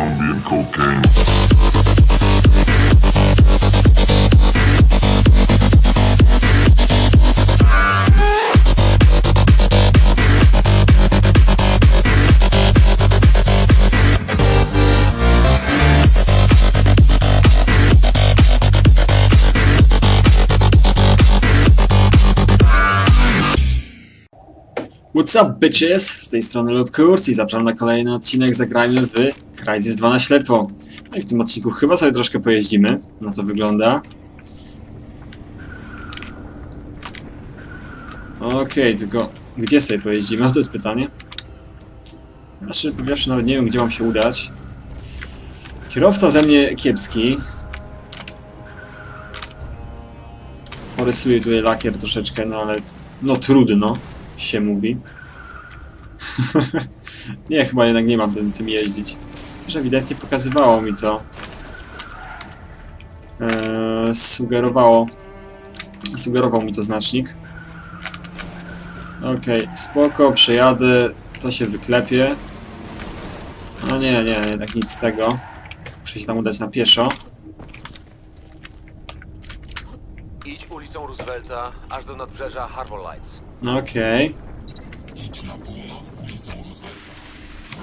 Colombian cocaine. What's up bitches? Z tej strony Lobkurs i zapraszam na kolejny odcinek Zagrajmy w Crysis 2 na ślepo. No i w tym odcinku chyba sobie troszkę pojeździmy. No to wygląda. Okej, tylko gdzie sobie pojeździmy? No to jest pytanie. Znaczy, wiesz, nawet nie wiem gdzie mam się udać. Kierowca ze mnie kiepski. Porysuję tutaj lakier troszeczkę, no ale no trudno się mówi. nie, chyba jednak nie mam tym jeździć. Że ewidentnie pokazywało mi to. Eee, sugerowało. Sugerował mi to znacznik. Okej, spoko, przejadę, to się wyklepie. No nie, nie, jednak nic z tego. Muszę się tam udać na pieszo. Idź ulicą Roosevelta aż do nadbrzeża Harbor Lights. Okej.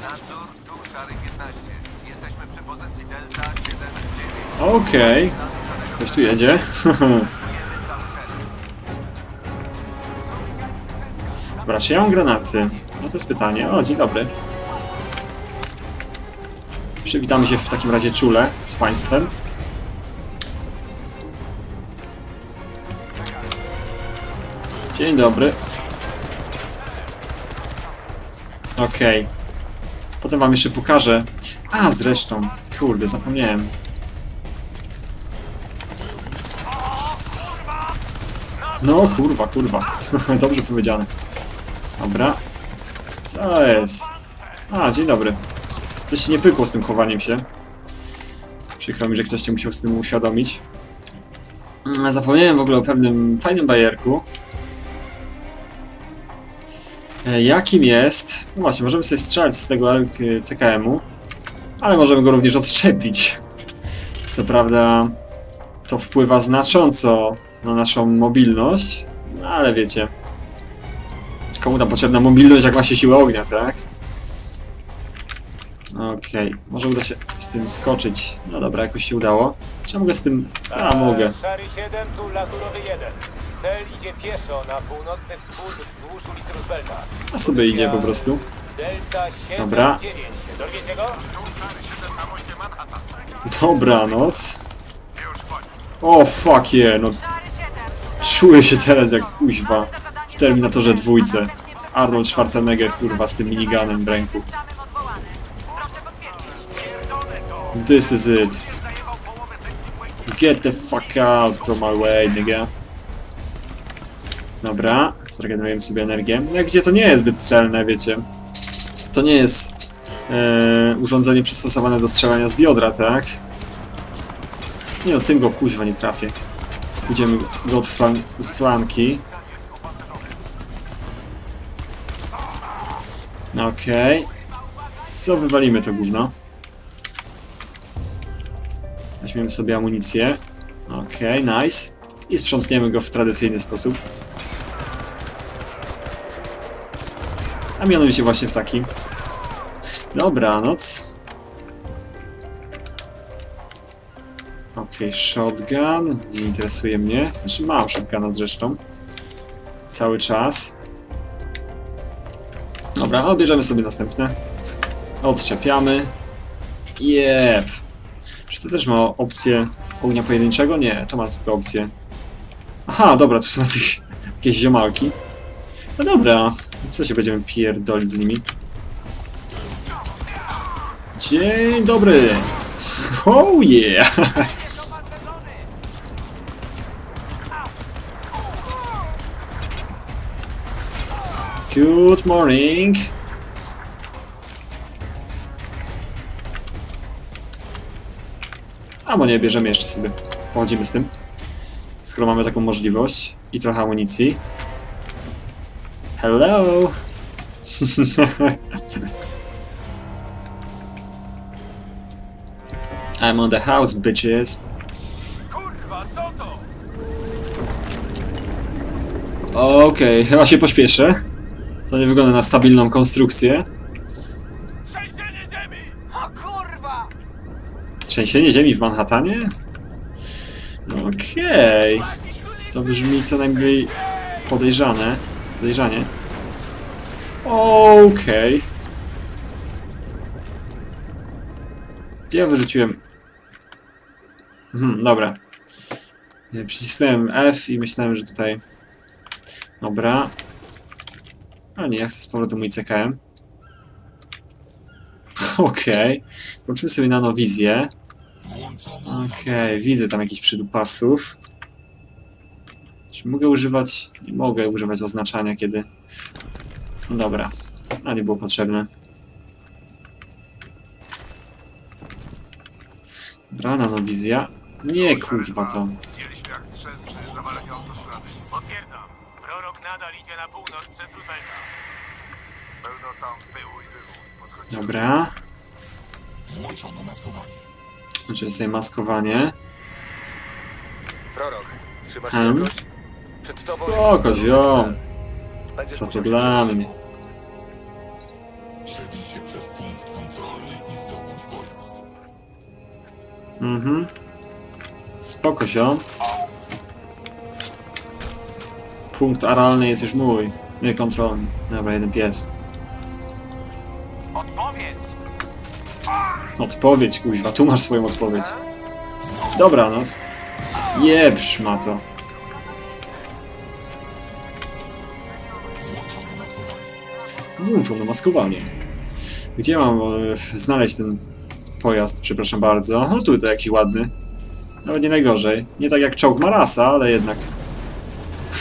Nadzór, tu Szary 15. Jesteśmy przy pozycji Delta 79. Okej. Ktoś tu jedzie. Dobra, czy ja mam granaty? No to jest pytanie. O, dzień dobry. Przywitamy się w takim razie czule z Państwem. Dzień dobry. Okej. Potem Wam jeszcze pokażę. A, zresztą. Kurde, zapomniałem. No, kurwa, kurwa. Dobrze powiedziane. Dobra. Co jest? A, dzień dobry. Coś ci nie pykło z tym chowaniem się. Przykro mi, że ktoś cię musiał z tym uświadomić. Mm, Zapomniałem w ogóle o pewnym fajnym bajerku. E, Jakim jest... No właśnie, możemy sobie strzelać z tego LK CKM-u, ale możemy go również odczepić. Co prawda, to wpływa znacząco na naszą mobilność, no ale wiecie. Komu tam potrzebna mobilność, jak się siła ognia, tak? Okej, może uda się z tym skoczyć. No dobra, jakoś się udało. Czy ja mogę z tym... A, mogę. Szary 7, tu Lazurowy 1. Cel idzie pieszo na północny wschód wzdłuż ulicy Roosevelta. A sobie idzie po prostu. Delta 7, Dobra. 9. Dorwiecie go? Dobranoc. O, fuck yeah, no czuję się teraz jak kuźwa w Terminatorze dwójce. Arnold Schwarzenegger, kurwa, z tym miniganem w ręku. This is it. Get the fuck out from my way, nigga. Dobra, zregenerujemy sobie energię. Jak widzicie, to nie jest zbyt celne, wiecie. To nie jest e, urządzenie przystosowane do strzelania z biodra, tak? Nie no, tym go kuźwa nie trafię. Idziemy go od flan z flanki. Okej. Co, wywalimy to gówno. Weźmiemy sobie amunicję. Okej, nice. I sprzątniemy go w tradycyjny sposób. A mianowicie właśnie w taki. Dobranoc. Okej, shotgun. Nie interesuje mnie. Znaczy mam shotguna zresztą. Cały czas. Dobra, a bierzemy sobie następne. Odczepiamy. Jep. Czy to też ma opcję ognia pojedynczego? Nie, to ma tylko opcję. Aha, dobra, tu są jakieś, jakieś ziomalki. No dobra, co się będziemy pierdolić z nimi? Dzień dobry! Oh yeah! Good morning! A bo nie, bierzemy jeszcze sobie. Pochodzimy z tym. Skoro mamy taką możliwość i trochę amunicji. Hello! I'm on the house, bitches. Kurwa, co to? Okej, chyba się pośpieszę. To nie wygląda na stabilną konstrukcję. Trzęsienie ziemi! O kurwa! Trzęsienie ziemi w Manhattanie? Okej. To brzmi co najmniej podejrzane. Podejrzanie. Okej. Gdzie ja wyrzuciłem? Mhm, dobra. Nie, Przycisnąłem F i myślałem, że tutaj... Dobra. Ale nie, ja chcę z powrotem mój CKM. Okej. Włączymy sobie nanowizję. Okej, widzę tam jakichś przydupasów. Czy mogę używać... Nie mogę używać oznaczania, kiedy... No dobra. A nie było potrzebne. Dobra, nanowizja. Nie, kurwa to. Widzieliśmy jak autostrady. Potwierdzam. Prorok nadal idzie na północ przez Roosevelta. Pełno tam pyłu i. Podchodzimy. Dobra. Włączymy sobie maskowanie. Prorok, trzymasz Hmm? Przed tobą Spoko, ziom. Co to dla się- mnie? Mhm. Spoko się. Punkt aralny jest już mój. Nie kontrolny. Dobra, jeden pies. Odpowiedź! Odpowiedź, kuźwa, tu masz swoją odpowiedź. Dobra, no. Jebrz ma to. Włączono maskowanie. Gdzie mam e, znaleźć ten pojazd, przepraszam bardzo? O, tutaj jakiś ładny. Nawet nie najgorzej. Nie tak jak czołg Marasa, ale jednak.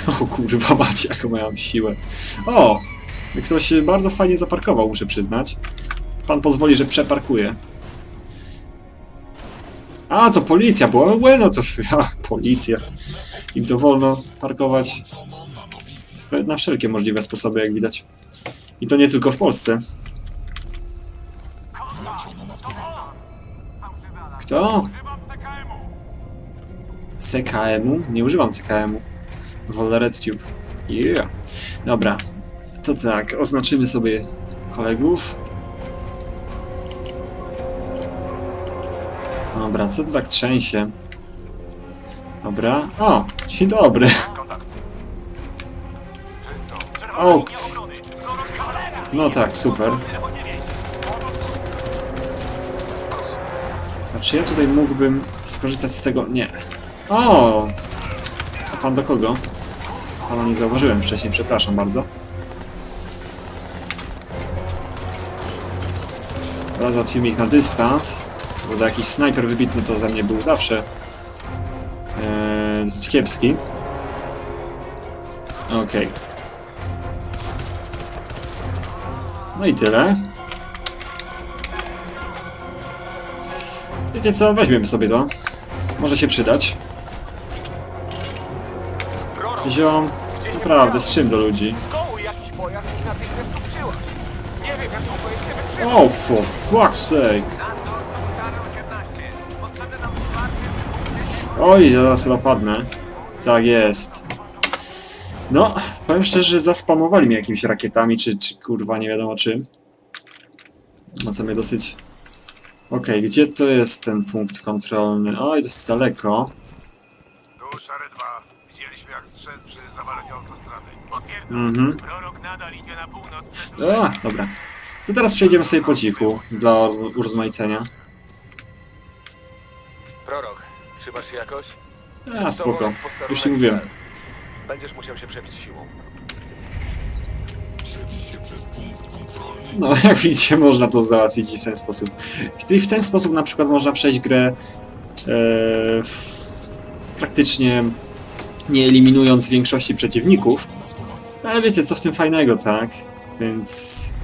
O kurwa macie, jaką miałem siłę. O! Ktoś bardzo fajnie zaparkował, muszę przyznać. Pan pozwoli, że przeparkuję. A, to policja była. No bueno, to a, policja. Im to wolno parkować na wszelkie możliwe sposoby, jak widać. I to nie tylko w Polsce. Kto? CKM-u! Nie używam CKM-u. Wolę RedTube. Yeah. Dobra. To tak, oznaczymy sobie kolegów. Dobra, co to tak trzęsie? Dobra. O, dzień dobry. O, Linia obrony! Prorok cholera! no tak, super. Czy ja tutaj mógłbym skorzystać z tego? Nie. O! A pan do kogo? Pana nie zauważyłem wcześniej, przepraszam bardzo. Teraz załatwimy ich na dystans. Co prawda jakiś snajper wybitny to ze mnie był zawsze eee, kiepski. Okej. No i tyle. Wiecie co, weźmiemy sobie to. Może się przydać. Ziom, naprawdę, z czym do ludzi? Oh, for fuck's sake! Nadzór Tuszary 18. Potrzebne nam wsparcie. Oj, zaraz chyba padnę. Tak jest. No, powiem szczerze, zaspamowali mnie jakimiś rakietami, czy, czy kurwa nie wiadomo czym. No co mnie dosyć... Okej, gdzie to jest ten punkt kontrolny? Oj, dosyć daleko. Tuszary 2. Widzieliśmy jak strzęp przy zawaleniu autostrady. Potwierdzam. Mhm. Prorok nadal idzie na północ przez A, Roosevelta. dobra. To teraz przejdziemy sobie po cichu, dla urozma- urozmaicenia. Prorok, trzymasz się jakoś? A, spoko. Już ci mówiłem. Będziesz musiał się przebić siłą. Przebij się przez punkt. No, jak widzicie, można to załatwić i w ten sposób. I w ten sposób na przykład można przejść grę e, praktycznie nie eliminując większości przeciwników. No, ale wiecie, co w tym fajnego, tak? Więc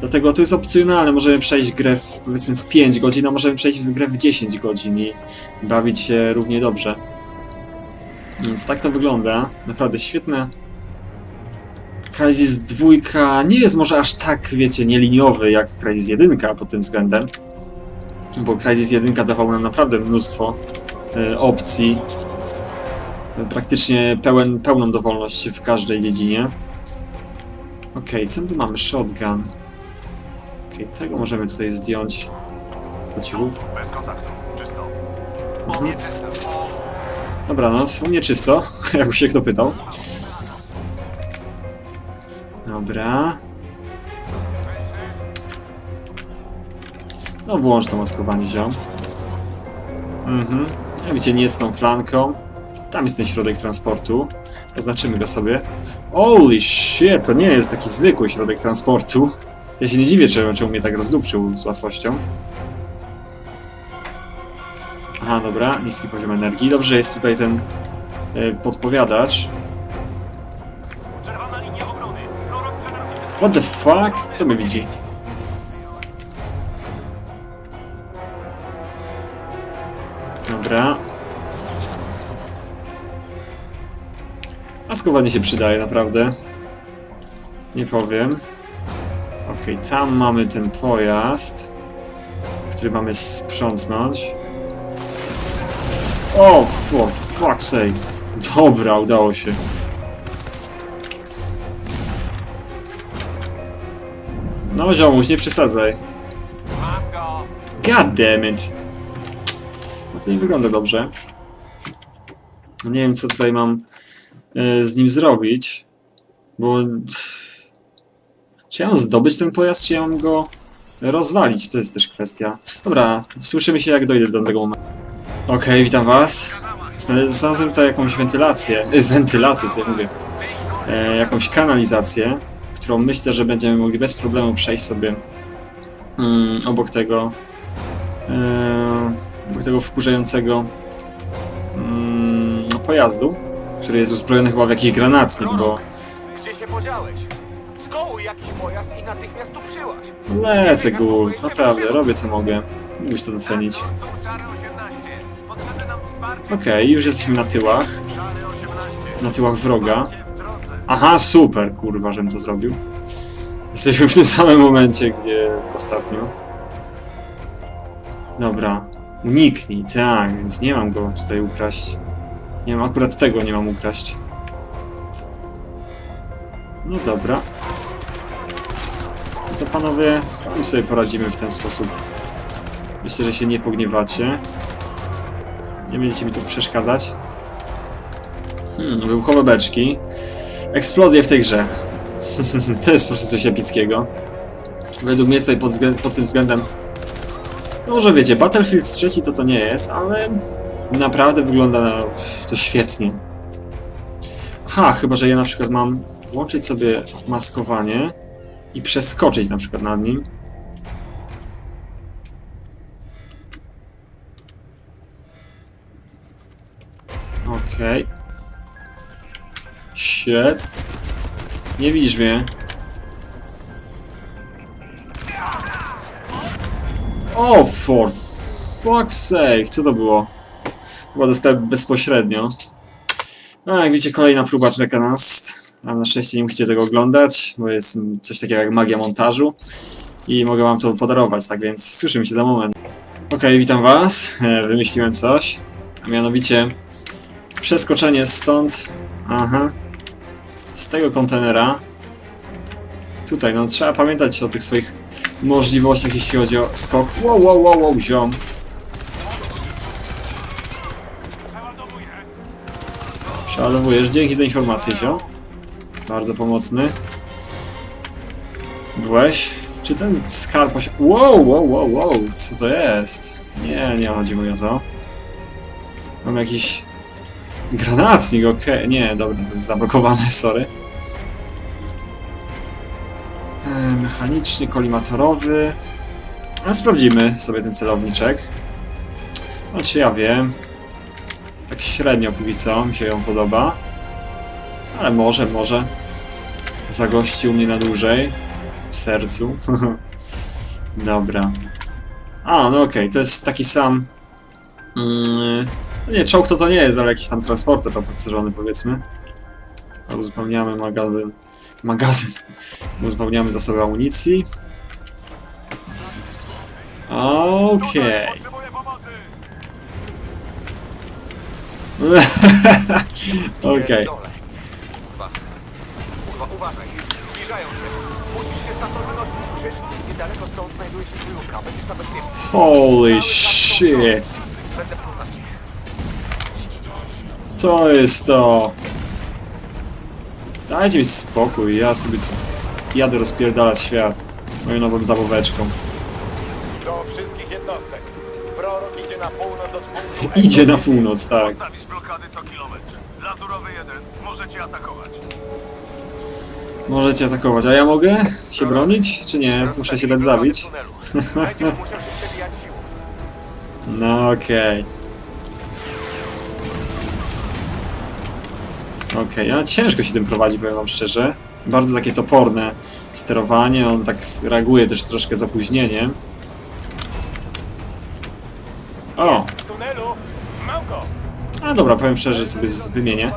dlatego to jest opcjonalne. Możemy przejść grę w, powiedzmy w 5 godzin, a możemy przejść w grę w 10 godzin i bawić się równie dobrze. Więc tak to wygląda. Naprawdę świetne Crysis 2 nie jest może aż tak, wiecie, nieliniowy jak Crysis 1 pod tym względem. bo Crysis 1 dawał nam naprawdę mnóstwo e, opcji. E, Praktycznie pełen, pełną dowolność w każdej dziedzinie. Okej, co my tu mamy? Shotgun. Okej, tego możemy tutaj zdjąć. Chodziło. Bez kontaktu. Czysto. Mhm. Czysto. Dobranoc, u mnie czysto, jakby się kto pytał. Dobra. No włącz to maskowanie, ziom. Mhm. Jak widzicie, nie jest tą flanką. Tam jest ten środek transportu. Oznaczymy go sobie. Holy shit, to nie jest taki zwykły środek transportu. Ja się nie dziwię, czemu, czemu mnie tak rozdupczył z łatwością. Aha, dobra, niski poziom energii. Dobrze, jest tutaj ten e, podpowiadacz. Fuck? Kto mnie widzi? Dobra. Maskowanie się przydaje, naprawdę. Nie powiem. Okej, tam mamy ten pojazd, który mamy sprzątnąć. O, for fuck's sake. Dobra, udało się. No ziomuś, nie przesadzaj. God damn it. No to nie wygląda dobrze. Nie wiem, co tutaj mam e, z nim zrobić, bo... Czy ja mam zdobyć ten pojazd, czy ja mam go rozwalić? To jest też kwestia. Dobra, słyszymy się, jak dojdę do tego momentu. Okej, witam was. Znalazłem tutaj jakąś wentylację, e, wentylację, co ja mówię, e, jakąś kanalizację, którą myślę, że będziemy mogli bez problemu przejść sobie mm, obok tego e, obok tego wkurzającego mm, pojazdu, który jest uzbrojony chyba w jakiś granatnik, bo Gdzie się podziałeś? Skołuj jakiś pojazd i natychmiast tu przyłaś. lecę gult, naprawdę, robię co mogę. Mógłbyś to docenić. Tu szary 18. Potrzebne nam wsparcie. Okej, już jesteśmy na tyłach, Szary 18. na tyłach wroga. Aha, super, kurwa, żebym to zrobił. Jesteśmy w tym samym momencie, gdzie ostatnio. Dobra, uniknij, tak, więc nie mam go tutaj ukraść. Nie mam, akurat tego nie mam ukraść. No dobra. To co panowie, sami sobie poradzimy w ten sposób. Myślę, że się nie pogniewacie. Nie będziecie mi tu przeszkadzać. Hmm, wybuchowe beczki. Eksplozje w tej grze. to jest po prostu coś epickiego. Według mnie tutaj pod, pod tym względem... No może wiecie, Battlefield 3 to to nie jest, ale naprawdę wygląda na to świetnie. Aha, chyba, że ja na przykład mam włączyć sobie maskowanie i przeskoczyć na przykład nad nim. Okej. Shit. Nie widzisz mnie. O, for fuck's sake, co to było? Chyba dostałem bezpośrednio. No, jak widzicie, kolejna próba czeka nas. Ale na szczęście nie musicie tego oglądać, bo jest coś takiego jak magia montażu. I mogę wam to podarować, tak więc słyszymy się za moment. Okej, witam was. E, Wymyśliłem coś. A mianowicie przeskoczenie stąd. Aha z tego kontenera. Tutaj, no trzeba pamiętać o tych swoich możliwościach, jeśli chodzi o skok. Wow, wow, wow, wow, ziom. Przeładowujesz. Dzięki za informację, ziom. Bardzo pomocny. Byłeś? Czy ten skarb posi... Wow, wow, wow, wow, co to jest? Nie, nie chodzi mi o to. Mam jakiś Granatnik, okej. Nie, dobra, to jest zablokowane, sorry. E, mechaniczny, kolimatorowy. A sprawdzimy sobie ten celowniczek. Znaczy ja wiem. Tak średnio póki co, mi się ją podoba. Ale może, może. Zagościł mnie na dłużej. W sercu. Dobra. A, no okej, to jest taki sam... Mm, no nie, czołg to to nie jest, ale jakiś tam transporter opancerzony powiedzmy. Uzupełniamy magazyn. Magazyn. Uzupełniamy zasoby amunicji. Okej. Okej. Holy shit. To jest to. Dajcie mi spokój, ja sobie tu jadę rozpierdalać świat moją nową zawóweczką. Do wszystkich jednostek. Prorok idzie na północ od punktu Idzie na północ, tak. Blokady co kilometr. Lazurowy jeden. Możecie atakować. Możecie atakować, a ja mogę się bronić? Czy nie? Muszę się dać zabić? Tunelu. Będziesz musiał się przebijać siłą. No okej. Okej, a ciężko się tym prowadzi, powiem wam szczerze. Bardzo takie toporne sterowanie, on tak reaguje też troszkę z opóźnieniem. O! A dobra, powiem szczerze, sobie wymienię.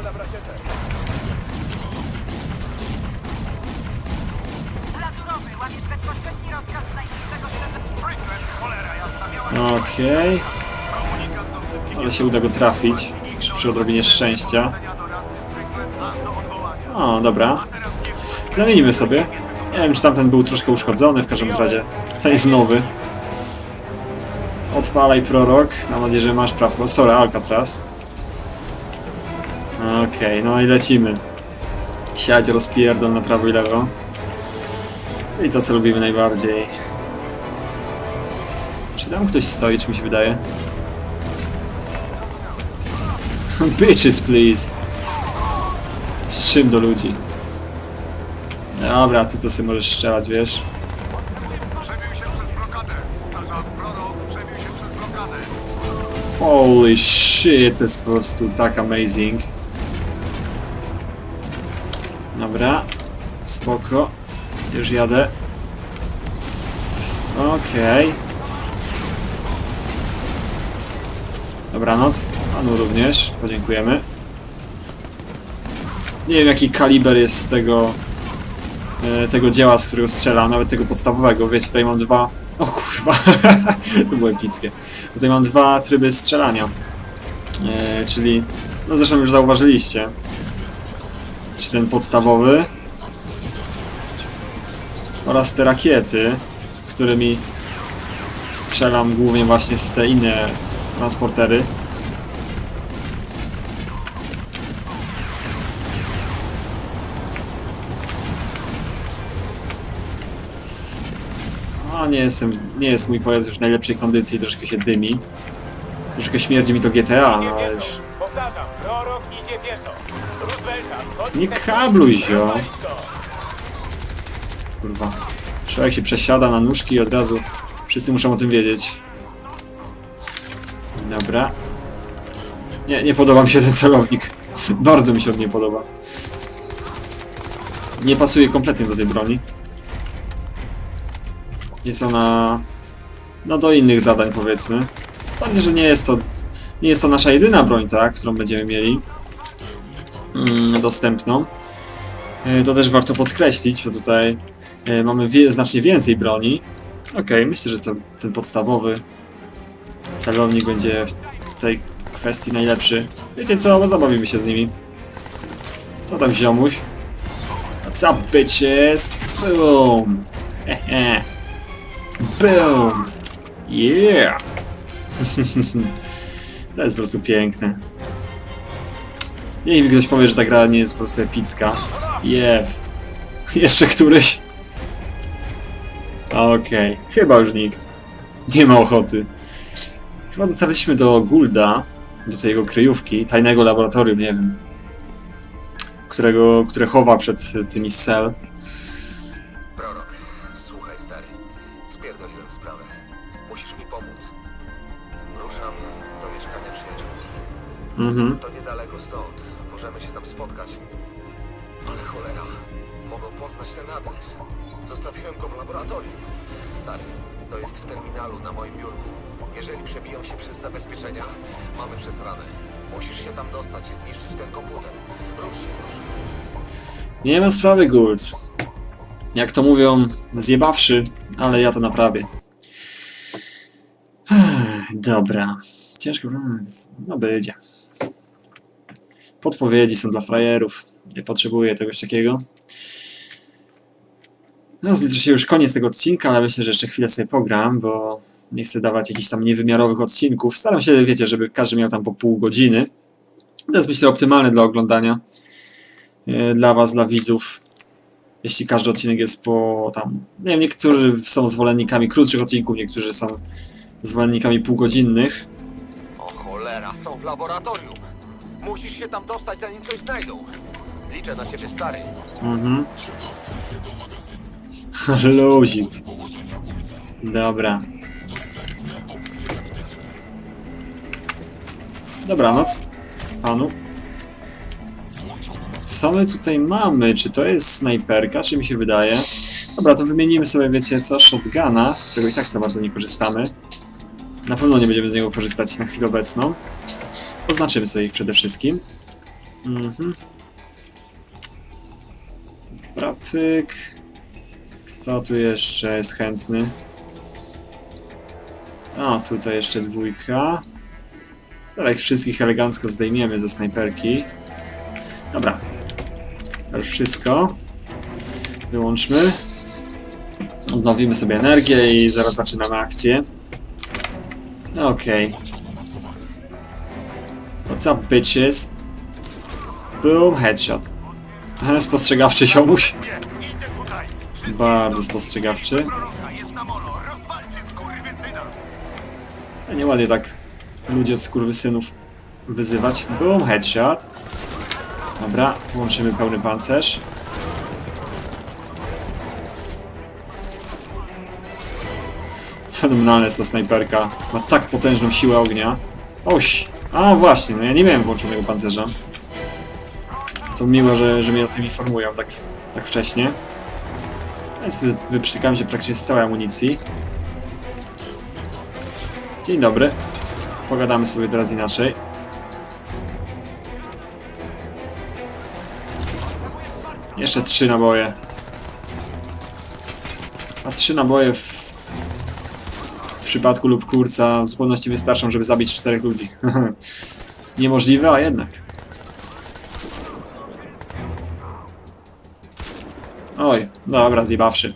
Okej, wszystkich ale się uda go trafić. Przy odrobinie szczęścia. O, dobra. Zamienimy sobie. Nie wiem, czy tamten był troszkę uszkodzony, w każdym razie ten jest nowy. Odpalaj prorok. Mam nadzieję, że masz prawko. Sorry, Alcatraz. Okej, no i lecimy. Siać rozpierdol na prawo i lewo. I to, co lubimy najbardziej. Czy tam ktoś stoi, czy mi się wydaje? Bitches, please. Strzym do ludzi. Dobra, ty to sobie możesz strzelać, wiesz? Holy shit, to jest po prostu tak amazing. Dobra, spoko. Już jadę. Okej. Dobranoc. Panu również, podziękujemy. Nie wiem jaki kaliber jest tego e, tego dzieła, z którego strzelam, nawet tego podstawowego. Wiecie, tutaj mam dwa... O kurwa, to było epickie. Tutaj mam dwa tryby strzelania. E, czyli, no zresztą już zauważyliście. Czy ten podstawowy oraz te rakiety, którymi strzelam głównie właśnie w te inne transportery. Nie jestem, nie jest mój pojazd już w najlepszej kondycji, troszkę się dymi. Troszkę śmierdzi mi to GTA, no ale już... pieszo. Powtarzam, prorok idzie pieszo. Roosevelta, wchodź Nie kabluj, zio. Kurwa. Człowiek się przesiada na nóżki i od razu wszyscy muszą o tym wiedzieć. Dobra. Nie, nie podoba mi się ten celownik. Bardzo mi się on nie podoba. Nie pasuje kompletnie do tej broni. Jest ona... No do innych zadań powiedzmy. Bardziej, że nie jest to... Nie jest to nasza jedyna broń, tak? Którą będziemy mieli. Mm, dostępną. E, To też warto podkreślić, bo tutaj e, mamy wie, znacznie więcej broni. Okej, myślę, że to, ten podstawowy celownik będzie w tej kwestii najlepszy. Wiecie co, zabawimy się z nimi. Co tam ziomuś? What's up, bitches? Boom! Hehe. Boom! Yeah! to jest po prostu piękne. Niech mi ktoś powie, że ta gra nie jest po prostu epicka. Jeb. Jeszcze któryś? Okej, chyba już nikt. Nie ma ochoty. Chyba dotarliśmy do Gulda, do tej jego kryjówki, tajnego laboratorium, nie wiem. Którego, które chowa przed tymi cel. Mhm. To niedaleko stąd. Możemy się tam spotkać. Ale cholera. Mogą poznać ten adres. Zostawiłem go w laboratorium. Stary, to jest w terminalu na moim biurku. Jeżeli przebiją się przez zabezpieczenia, mamy przez ranę. Musisz się tam dostać i zniszczyć ten komputer. Rusz się, rusz. Nie ma sprawy, Guld. Jak to mówią, zjebawszy, ale ja to naprawię. Dobra. Ciężko. No będzie. Podpowiedzi są dla frajerów. Nie potrzebuję czegoś takiego. No, zbliży się już koniec tego odcinka, ale myślę, że jeszcze chwilę sobie pogram, bo nie chcę dawać jakichś tam niewymiarowych odcinków. Staram się, wiecie, żeby każdy miał tam po pół godziny. To jest myślę optymalne dla oglądania. e, Dla was, dla widzów. Jeśli każdy odcinek jest po tam. Nie wiem, niektórzy są zwolennikami krótszych odcinków, niektórzy są zwolennikami półgodzinnych. O cholera, są w laboratorium. Musisz się tam dostać, zanim coś znajdą. Liczę na ciebie, stary. Mhm. Luzik. Dobra. Dobranoc. Panu. Co my tutaj mamy? Czy to jest snajperka, czy mi się wydaje? Dobra, to wymienimy sobie, wiecie co, shotguna, z którego i tak za bardzo nie korzystamy. Na pewno nie będziemy z niego korzystać na chwilę obecną. Oznaczymy sobie ich przede wszystkim. Mhm. Dobra, pyk. Kto tu jeszcze jest chętny? O, tutaj jeszcze dwójka. Teraz ich wszystkich elegancko zdejmiemy ze snajperki. Dobra. Już wszystko. Wyłączmy. Odnowimy sobie energię i zaraz zaczynamy akcję. Okej. What's up, bitches? Boom, headshot. Spostrzegawczy ziomuś. Bardzo spostrzegawczy. Nieładnie tak ludzi od skurwysynów wyzywać. Boom, headshot. Dobra, włączymy pełny pancerz. Fenomenalna jest ta snajperka. Ma tak potężną siłę ognia. Oś! A właśnie, no ja nie miałem włączonego pancerza. Co miło, że, że mnie o tym informują tak, tak wcześnie. Niestety wyprztykałem się praktycznie z całej amunicji. Dzień dobry. Pogadamy sobie teraz inaczej. Jeszcze trzy naboje. A trzy naboje w przypadku lub kurca w zupełności wystarczą, żeby zabić czterech ludzi. Niemożliwe, a jednak. Oj, dobra, zjebawszy.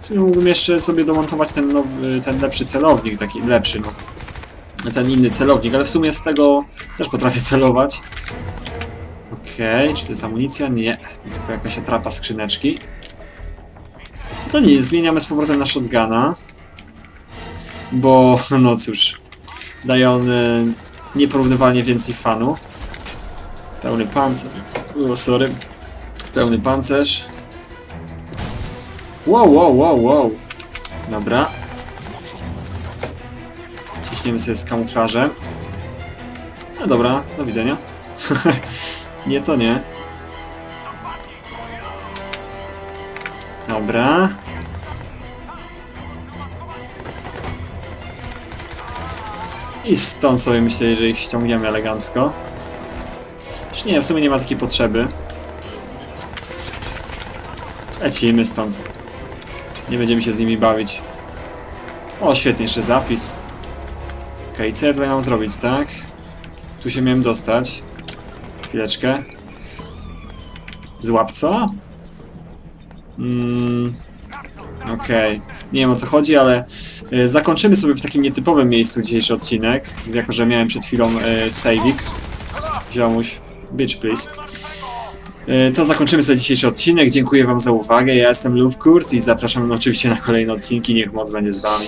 W sumie mógłbym jeszcze sobie domontować ten, nowy, ten lepszy celownik, taki lepszy, no. Ten inny celownik, ale w sumie z tego też potrafię celować. Okej, czy to jest amunicja? Nie, to tylko jakaś atrapa skrzyneczki. To nic, zmieniamy z powrotem na shotguna. Bo, no cóż, daje on e, nieporównywalnie więcej fanu. Pełny pancerz. O, sorry. Pełny pancerz. Wow, wow, wow, wow. Dobra. Ciśniemy sobie z kamuflażem. No dobra, do widzenia. nie, to nie. Dobra. I stąd sobie myślę, że ich ściągniemy elegancko. Już nie, w sumie nie ma takiej potrzeby. Lecimy stąd. Nie będziemy się z nimi bawić. O, świetnie, jeszcze zapis. Okej, co ja tutaj mam zrobić, tak? Tu się miałem dostać. Chwileczkę. Złap co? Mm, Okej. Nie wiem o co chodzi, ale e, zakończymy sobie w takim nietypowym miejscu dzisiejszy odcinek. Jako, że miałem przed chwilą e, saveik. Ziomuś. Bitch, please. E, To zakończymy sobie dzisiejszy odcinek. Dziękuję Wam za uwagę. Ja jestem Lubkurs i zapraszam oczywiście na kolejne odcinki. Niech moc będzie z Wami.